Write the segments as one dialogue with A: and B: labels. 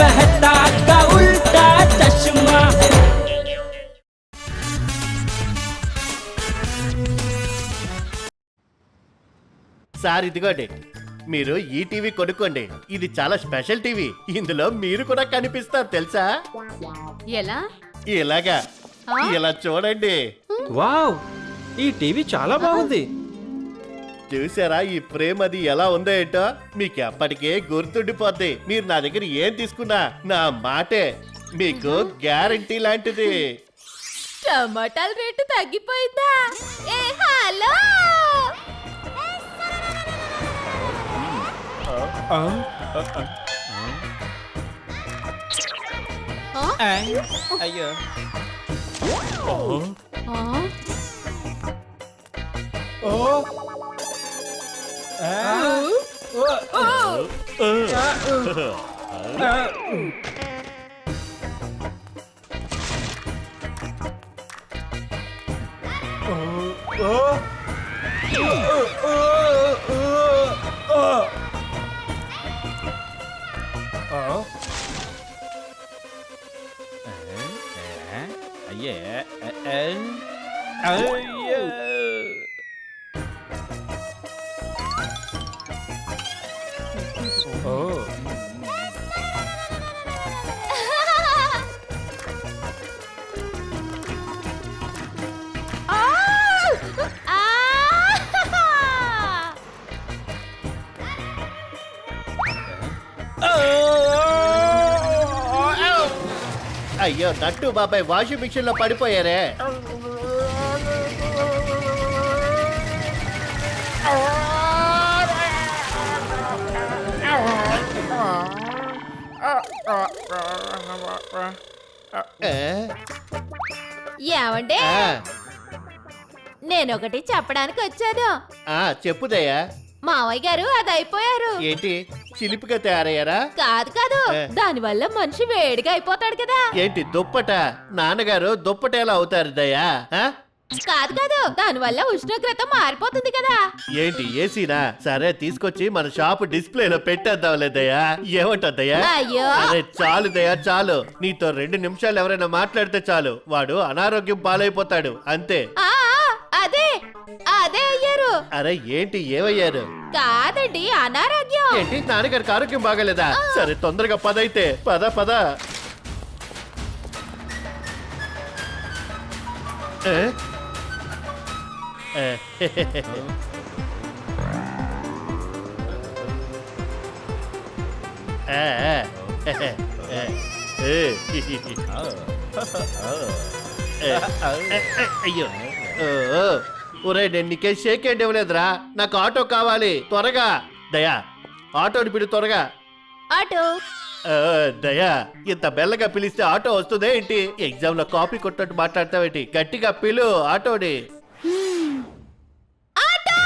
A: मेहता का उल्टा चश्मा
B: సార్ ఇదిగోండి మీరు ఈ టీవీ కొనుక్కోండి ఇది చాలా స్పెషల్ టీవీ ఇందులో మీరు కూడా కనిపిస్తారు తెలుసా
C: ఎలా
B: ఇలాగా
C: ఆ?
B: ఇలా చూడండి
A: వావ్ ఈ టీవీ చాలా బాగుంది
B: చూసారా ఈ ఫ్రేమ్ అది ఎలా ఉందో ఏంటో? మీకు ఎప్పటికే గుర్తుండిపోద్ది. మీరు నా దగ్గర ఏం తీసుకున్నా నా మాటే. మీకు గ్యారంటీ లాంటిది.
C: టమాటాల రేటు తగ్గిపోయిందా? ఏ హలో! ఆ?
A: అయ్యో
C: ఆ?
A: అయ్యే అయ్యో
B: నట్టు బాబాయ్ వాషింగ్ మిషన్లో పడిపోయారే?
C: ఏమంటే?
B: ఆ,
C: నేనొకటి చెప్పడానికి వచ్చాను.
B: చెప్పుదయ్యా
C: మావయ్య గారు అది అయిపోయారు
B: ఏంటి? చిలిపిగా తయారయ్యారా?
C: కాదు కాదు
B: ఏ.
C: దానివల్ల మనిషి వేడిగా అయిపోతాడు కదా.
B: ఏంటి దుప్పట? నాన్నగారు దుప్పట ఎలా అవుతారు దయ్యా ఆ?
C: కాదు కాదు దానివల్ల ఉష్ణోగ్రత మారిపోతుంది కదా.
B: ఏంటి ఏసీనా? సరే తీసుకొచ్చి మన షాప్ డిస్ప్లేలో పెట్టేద్దాం లేదయ్యా ఏమంటదయ్యా
C: అయ్యో.
B: అరే చాలు దయ్యా చాలు. నీతో రెండు నిమిషాలు ఎవరైనా మాట్లాడితే చాలు. వాడు అనారోగ్యం పాలైపోతాడు. అంతే.
C: ఆ, అదే అదే అయ్యారు
B: అరే ఏంటి ఏమయ్యారు
C: కాదండి అనారోగ్యం
B: ఏంటి నాన్నగారికి ఆరోగ్యం బాగాలేదా సరే తొందరగా పదైతే పద పద ఏ? ఏ. ఏ, ఏ. ఏ. ఏ. ఏ. ఏ, ఏ, అయ్యో ఓ, ఓ. ఒరే నేను నీకేం షేక్ హ్యాండ్ ఇవ్వలేదురా. నాకు ఆటో కావాలి. త్వరగా. దయా ఆటోని పిడు త్వరగా.
C: అటు
B: ఆ, దయా ఇంత బెల్లగా పిలిస్తే ఆటో వస్తుందే ఏంటి? ఎగ్జామ్లో కాపీ కొట్టినట్టు మాట్లాడతావేంటి? గట్టిగా పిలు ఆటోని.
C: ఆటో!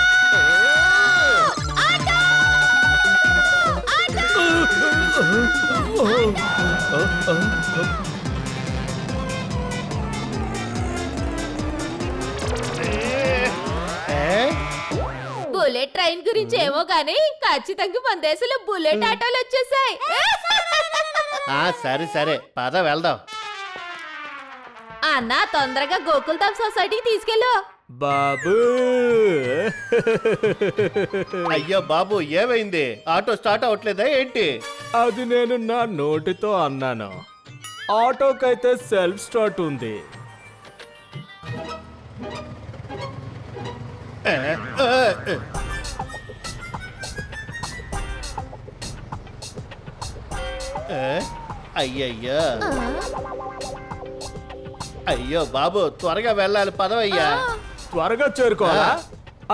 C: బుల్లెట్ ట్రైన్ గురించి ఏమో గానీ ఖచ్చితంగా మన దేశంలో బుల్లెట్ ఆటోలు వచ్చేసాయి.
B: ఆ సరే సరే. పద వెళ్దాం.
C: అన్న తొందరగా గోకుల్ధామ్ సొసైటీకి తీసుకెళ్ళు.
A: బాబు.
B: అయ్యో బాబు ఏమైంది? ఆటో స్టార్ట్ అవట్లేదా ఏంటి?
A: అది నేను నా నోటితో అన్నాను. ఆటోకైతే సెల్ఫ్ స్టార్ట్ ఉంది.
B: అయ్యయ్యో. అయ్యో బాబు త్వరగా వెళ్ళాలి పదవయ్యా.
A: త్వరగా చేరుకోవాలా?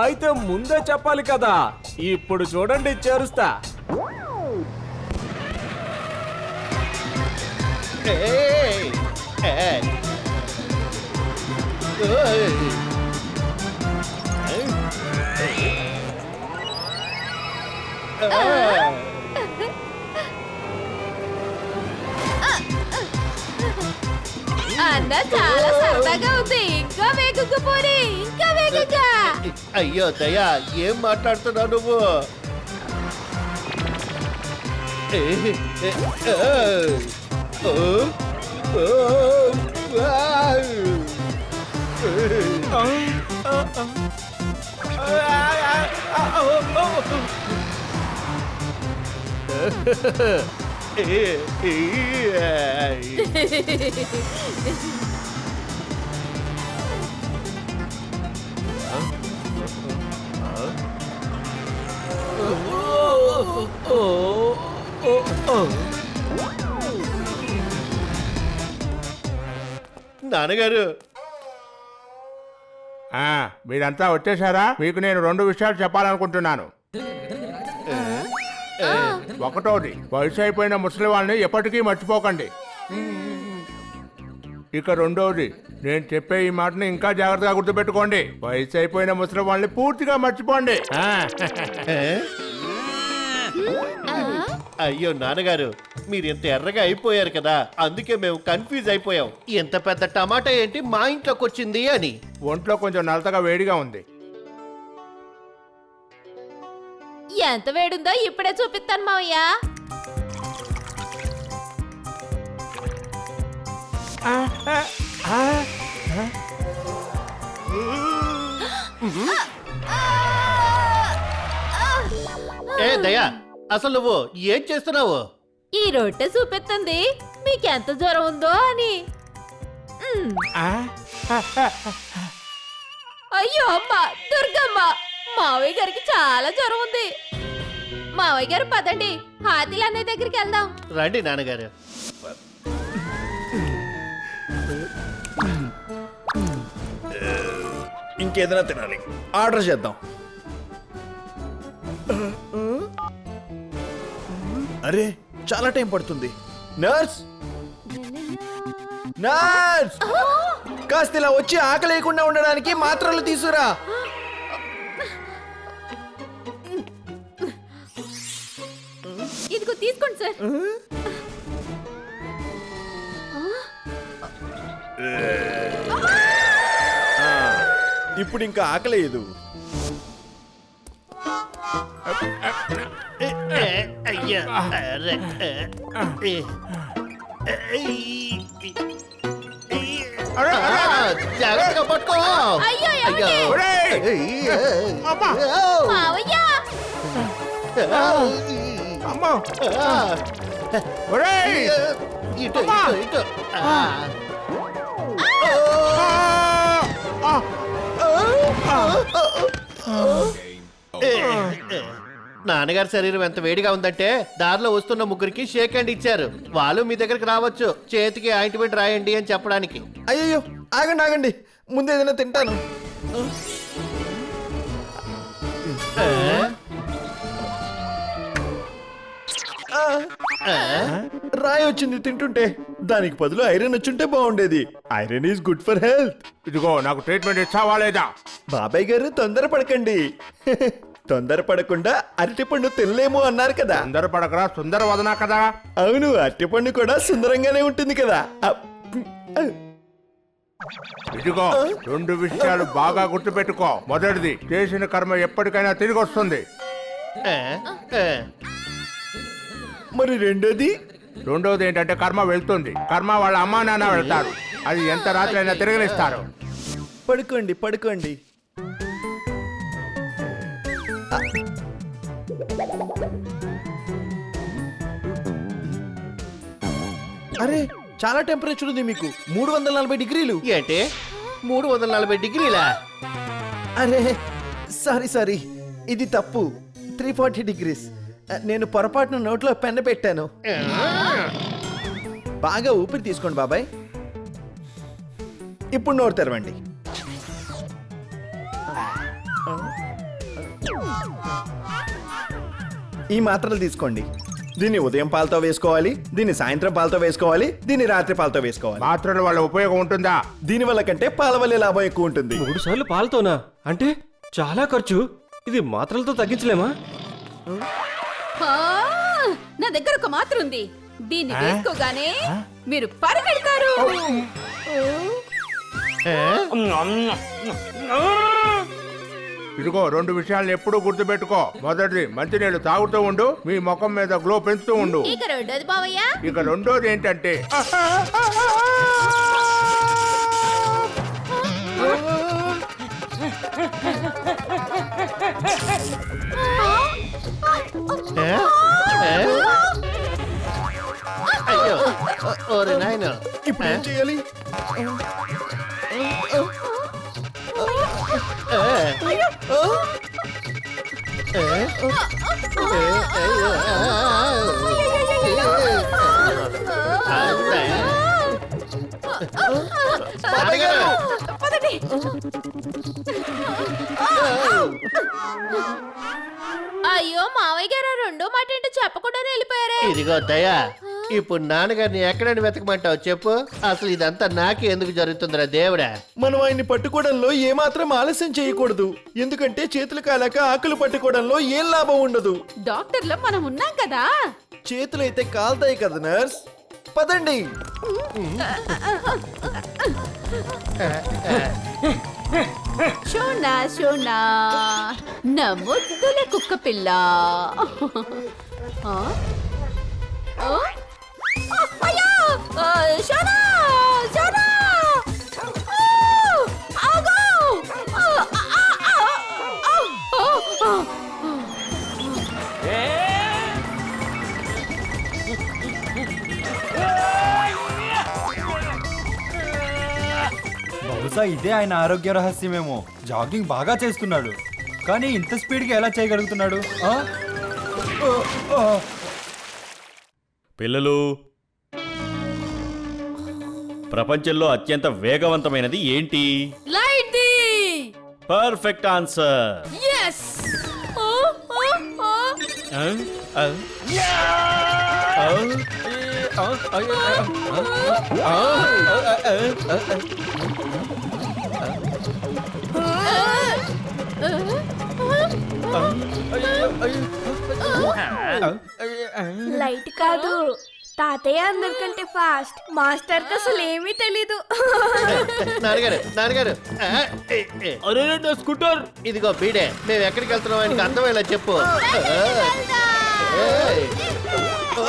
A: అయితే ముందే చెప్పాలి కదా ఇప్పుడు చూడండి చేరుస్తా.
B: ఏయ్!
C: అన్న చాలా సరదాగా ఉంది ఇంకా వేగంగా పోనీ ఇంకా వేగంగా
B: అయ్యో దయా ఏం మాట్లాడుతున్నావు నువ్వు ఏ, నాన్నగారు.
D: ఆ, మీరంతా వచ్చేసారా మీకు నేను రెండు విషయాలు చెప్పాలనుకుంటున్నాను. ఒకటోది వయసు అయిపోయిన ముసలి వాళ్ళని ఎప్పటికీ మర్చిపోకండి. ఇక రెండోది నేను చెప్పే ఈ మాటని ఇంకా జాగ్రత్తగా గుర్తుపెట్టుకోండి. వయసు అయిపోయిన ముసలి వాళ్ళని పూర్తిగా మర్చిపోండి. ఆ,
B: అయ్యో నాన్నగారు మీరు ఇంత ఎర్రగా అయిపోయారు కదా అందుకే మేము కన్ఫ్యూజ్ అయిపోయాం. ఎంత పెద్ద టమాటా ఏంటి మా ఇంట్లోకి వచ్చింది అని.
D: ఒంట్లో కొంచెం నలతగా వేడిగా ఉంది.
C: ఎంత వేడుందో ఇప్పుడే చూపిస్తాను మావయ్య.
B: ఏ దయా అసలు నువ్వు ఏం చేస్తున్నావు?
C: ఈ రొట్టె చూపిస్తుంది. మీకెంత జ్వరం ఉందో అని. అయ్యో అమ్మ దుర్గమ్మ. మావయ్య గారికి చాలా జ్వరం ఉంది. మావయ్య గారు పదండి. హాతీలు అన్నయ్య దగ్గరికి వెళ్దాం.
B: రండి నాన్నగారు.
E: ఇంకేదైనా తినాలి. ఆర్డర్ చేద్దాం. అరే చాలా టైం పడుతుంది. నర్స్! నర్స్! కాస్త ఇలా వచ్చి ఆకలి లేకుండా ఉండడానికి మాత్రలు తీసురా
C: ఇదిగో తీసుకోండి సార్.
E: ఇప్పుడు ఇంకా ఆకలేదు
B: ఏ, ఏ, అయ్యా జాగ్రత్తగా పట్టుకో
C: అయ్యో, ఏమండి?
B: అయ్యో.
D: ఒరేయ్!
B: అయ్యో.
D: అమ్మా!
C: మావయ్య
D: అమ్మా!
B: ఆ,
D: ఒరేయ్!
B: ఇటు
D: అమ్మా!
B: ఇటు ఇటు ఆ.
D: ఆ! ఆ!
B: ఏ, ఏ. నాన్నగారి శరీరం ఎంత వేడిగా ఉందంటే దారిలో వస్తున్న ముగ్గురికి షేక్ హ్యాండ్ ఇచ్చారు. వాళ్ళు మీ దగ్గరికి రావచ్చు. చేతికి ఆయింట్మెంట్ రాయండి అని చెప్పడానికి.
E: అయ్యో ఆగండి ఆగండి. ముందు ఏదైనా తింటాను. ఆ, రాయి వచ్చింది తింటుంటే. దానికి బదులు ఐరన్ వచ్చుంటే బాగుండేది. Iron is good for health.
D: ఇదిగో నాకు ట్రీట్మెంట్ ఇచ్చావా లేదా?
E: బాబాయ్ గారు తొందరపడకండి. తొందరపడకుండా అరటిపండు తినలేము అన్నారు కదా.
D: సుందర పడకరా సుందర వదనా కదా?
E: అవును అరటిపండు కూడా సుందరంగానే ఉంటుంది కదా. అప్.
D: ఇదిగో రెండు విషయాలు బాగా గుర్తుపెట్టుకో. మొదటిది చేసిన కర్మ ఎప్పటికైనా తిరిగి వస్తుంది.
E: మరి రెండోది?
D: రెండోది ఏంటంటే కర్మ వెళ్తుంది. కర్మ వాళ్ళ అమ్మా నాన్న వెళ్తారు. అది ఎంత రాత్రి అయినా తిరగనిస్తారు
E: పడుకోండి పడుకోండి. అరే చాలా టెంపరేచర్ ఉంది మీకు. మూడు వందల నలభై డిగ్రీలు.
B: ఏంటి? మూడు వందల నలభై డిగ్రీలా?
E: అరే సారీ సారీ. ఇది తప్పు. Three forty degrees. నేను పొరపాటున నోట్లో పెన్న పెట్టాను. బాగా ఊపిరి తీసుకోండి బాబాయ్. ఇప్పుడు నోరు తెరవండి. ఈ మాత్రలు తీసుకోండి. దీన్ని ఉదయం పాలతో వేసుకోవాలి దీన్ని సాయంత్రం పాలతో వేసుకోవాలి దీన్ని రాత్రి పాలతో వేసుకోవాలి.
D: మాత్రల వల్ల ఉపయోగం ఉంటుందా?
E: దీని వల్ల కంటే పాల వల్లే లాభం ఎక్కువ ఉంటుంది.
F: మూడు సార్లు పాలతోనా? అంటే చాలా ఖర్చు. ఇది మాత్రలతో తగ్గించలేమా?
G: ఆ, నా దగ్గర ఒక మాత్ర ఉంది. దీన్ని వేసుకోగానే మీరు పరిగెడతారు.
D: ఇదిగో రెండు విషయాలను ఎప్పుడూ గుర్తుపెట్టుకో మొదటిది మంచినీళ్ళు తాగుతూ ఉండు మీ ముఖం మీద గ్లో పెంచుతూ ఉండు
C: ఇక రెండోది మావయ్య
D: ఇక రెండోది ఏంటంటే?
B: అయ్యో ఓరి నాయన
E: ఇప్పుడు ఏం చేయాలి
C: పదండి అయ్యో మావయ్య గారు రెండు రెండో మాట ఏంటో చెప్పకుండానే వెళ్ళిపోయారే.
B: ఇదిగో దయా ఇప్పుడు నాన్నగారిని ఎక్కడని వెతకమంటావు చెప్పు? అసలు ఇదంతా నాకే ఎందుకు జరుగుతుందిరా దేవుడా?
E: మనం ఆయన్ని పట్టుకోవడంలో ఏమాత్రం ఆలస్యం చేయకూడదు. ఎందుకంటే చేతులు కాలాక ఆకులు పట్టుకోవడంలో ఏం లాభం ఉండదు.
G: డాక్టర్లో మనం ఉన్నాం కదా?
E: చేతులు అయితే కాల్తాయి కదా నర్స్? పదండి.
G: షోనా షోనా. నా ముద్దుల కుక్క పిల్ల. ఆ? ఆ?
C: అయ్యో! షోనా! షోనా! ఆగు.
H: బహుశా ఇదే ఆయన ఆరోగ్య రహస్యమేమో. జాగింగ్ బాగా చేస్తున్నాడు. కానీ ఇంత స్పీడ్గా ఎలా చేయగలుగుతున్నాడు.
I: పిల్లలు. ప్రపంచంలో అత్యంత వేగవంతమైనది ఏంటి?
C: Light perfect answer. Yes
J: light కాదు. తాతయ్య అందరికంటే ఫాస్ట్. మాస్టర్కి అసలు ఏమీ తెలీదు.
B: నాన్నగారు నాన్నగారు. ఆ, ఏ, ఏ.
A: అరే నా స్కూటర్?
B: ఇదిగో బీడే మేము ఎక్కడికి వెళ్తున్నాం? ఆయనకి అర్థమయ్యేలా చెప్పు. ఏయ్. ఓ,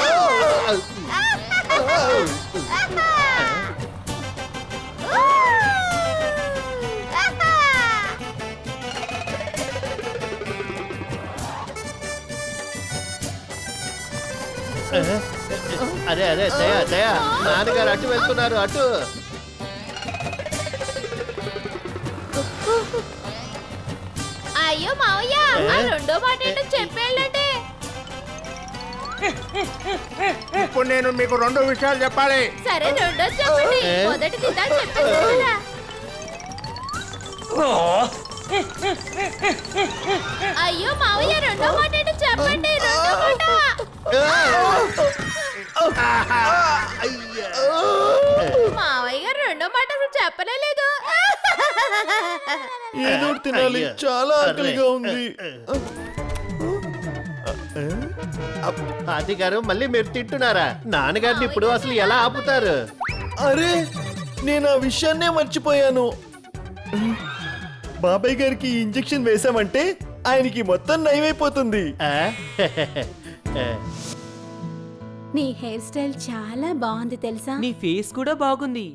B: అదే అదే దయా దయా. నాన్నగారు అటు వెళ్తున్నారు అటు.
C: అయ్యో మావయ్య ఆ రెండో మాట ఏంటో చెప్పేళ్ళండి.
D: ఇప్పుడు నేను మీకు రెండు విషయాలు చెప్పాలి.
C: సరే రెండో చెప్పండి.
B: ఏ?
C: మొదటి దిద్దా చెప్పేసి అయ్యో మావయ్య రెండో మాట ఏంటో? చెప్పండి రెండో మాట. మావయ్య గారు రెండో మాట అసలు చెప్పనే లేదు.
E: ఏదో తినాలి. చాలా ఆకలిగా ఉంది.
B: అది. గారు మళ్ళీ మీరు తింటున్నారా? నాన్నగారిని ఇప్పుడు అసలు ఎలా ఆపుతారు?
E: అరే నేను ఆ విషయాన్నే మర్చిపోయాను. బాబాయ్ గారికి ఇంజెక్షన్ వేసామంటే ఆయనకి మొత్తం నయమైపోతుంది.
B: ఆ?
G: నీ హెయిర్ స్టైల్ చాలా బాగుంది తెలుసా?
A: నీ ఫేస్ కూడా బాగుంది.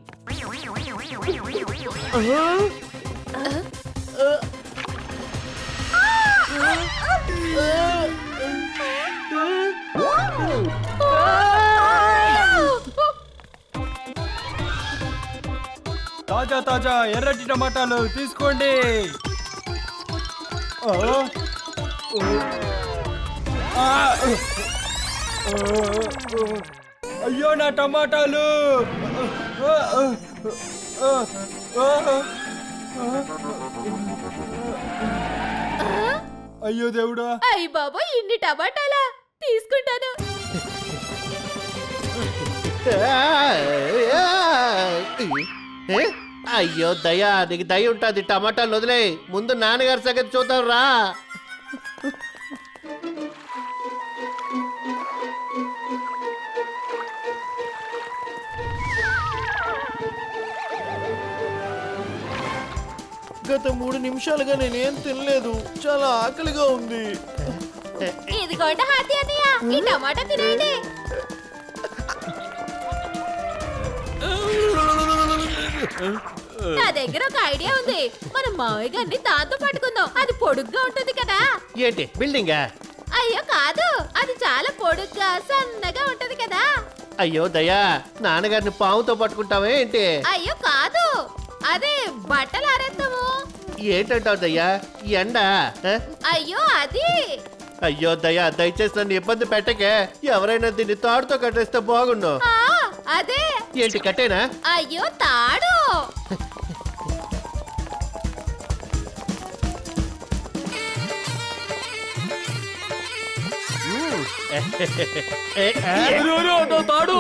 H: తాజా తాజా ఎర్రటి టమాటాలు తీసుకోండి. అయ్యో నా టమాటాలు. అయ్యో దేవుడా
C: అయ్యి బాబా ఇన్ని టమాటాలా తీసుకుంటాను
B: ఏ? అయ్యో దయా నీకు దయ ఉంటుంది టమాటాలు వదిలే. ముందు నాన్నగారి సంగతి చూద్దాం రా.
E: గత మూడు నిమిషాలుగా నేనేం తినలేదు. చాలా ఆకలిగా ఉంది.
C: ఇదిగోండి హాతి అన్నయ్య ఈ టమాటా తినండి నా దగ్గర ఒక ఐడియా ఉంది. మనం మావయ్య గారిని దాంతో పట్టుకుందాం. అది పొడుగ్గా ఉంటుంది కదా.
B: ఏంటి? బిల్డింగా?
C: అయ్యో కాదు. అది చాలా పొడుగ్గా సన్నగా ఉంటది కదా.
B: అయ్యో దయా నాన్నగారిని పావుతో పట్టుకుంటావే ఏంటి?
C: అయ్యో కాదు. అదే బట్టలు ఆరేస్తాము
B: ఏంటంటావు దయ్యా? ఎండ ఆ?
C: అయ్యో అది.
B: అయ్యో దయా దయచేసి నన్ను ఇబ్బంది పెట్టకే. ఎవరైనా దీన్ని తాడుతో కట్టేస్తే బాగుండు.
C: ఆ, అదే
B: ఏంటి కట్టేనా
C: అయ్యో తాడు
A: తాడు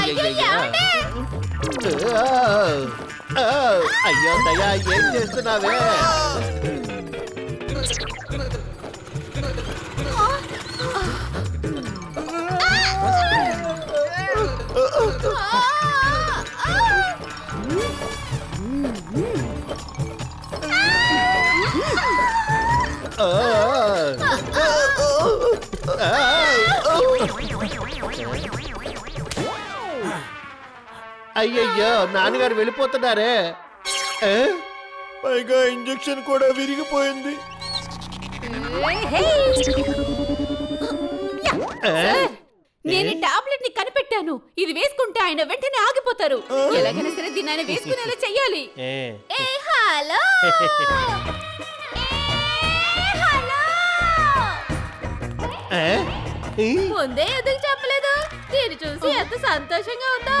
C: అయ్యో
B: అయ్యో దయా ఏం చేస్తున్నావే? అయ్యయ్యో నాన్నగారు వెళ్ళిపోతున్నారే?
E: పైగా ఇంజెక్షన్ కూడా విరిగిపోయింది?
G: నేను టాబ్లెట్ని కనిపెట్టాను. ఇది వేసుకుంటే ఆయన వెంటనే ఆగిపోతారు. ఎలాగైనా సరే దీన్ని ఆయన వేసుకునేలా చెయ్యాలి.
B: ఏ.
C: ఏ హలో! ఏ హలో!
B: ఏ? ఈ?
C: ముందే ఎందుకు చెప్పలేదు. దీన్ని చూసి ఎంత సంతోషంగా ఉందో.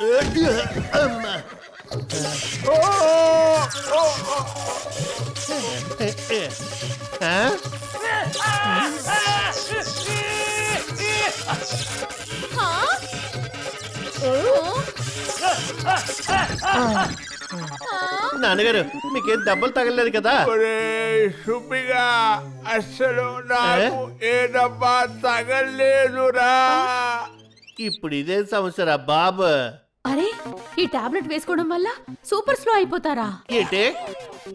D: ఒరే గాడిదా
B: ఏ? ఏ? ఏ? ఏ? డాక్టర్ హాతి నాన్నగారు నోరు తెరవండి ఆ! అమ్మా. నాన్నగారు మీకేం దెబ్బలు తగలలేదు కదా?
D: సుబ్బిగా అస్సలు నాకు ఏ? డబ్బా తగలేదురా.
B: ఇప్పుడు ఇదే సమస్యరా బాబు?
G: అరే ఈ టాబ్లెట్ వేసుకోవడం వల్ల సూపర్ స్లో అయిపోతారా?
B: ఏంటి?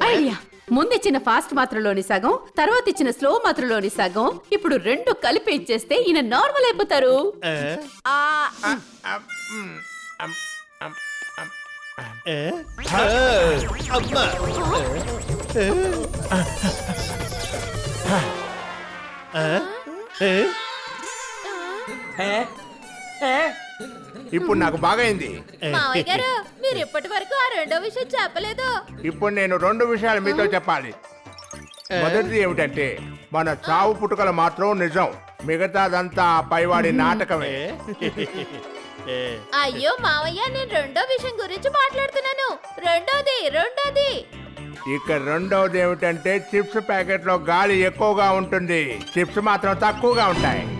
G: ఐడియా. ముందిచ్చిన ఫాస్ట్ మాత్రలోని సగం తర్వాత ఇచ్చిన స్లో మాత్రలోని సగం ఇప్పుడు రెండు కలిపి ఇచ్చేస్తే ఈయన నార్మల్ అయిపోతారు.
B: ఆ? అమ్మా?
D: ఇప్పుడు నాకు బాగైంది.
C: మావయ్య గారు మీరు ఇప్పటి వరకు ఆ రెండో విషయం చెప్పలేదు.
D: ఇప్పుడు నేను రెండు విషయాలు మీతో చెప్పాలి. మొదటిది ఏమిటంటే మన చావు పుట్టుకలు మాత్రం నిజం. మిగతాదంతా పైవాడి నాటకమే?
C: అయ్యో మావయ్య నేను రెండో విషయం గురించి మాట్లాడుతున్నాను. రెండోది రెండోది.
D: ఇక రెండోది ఏమిటంటే చిప్స్ ప్యాకెట్లో గాలి ఎక్కువగా ఉంటుంది. చిప్స్ మాత్రం తక్కువగా ఉంటాయి.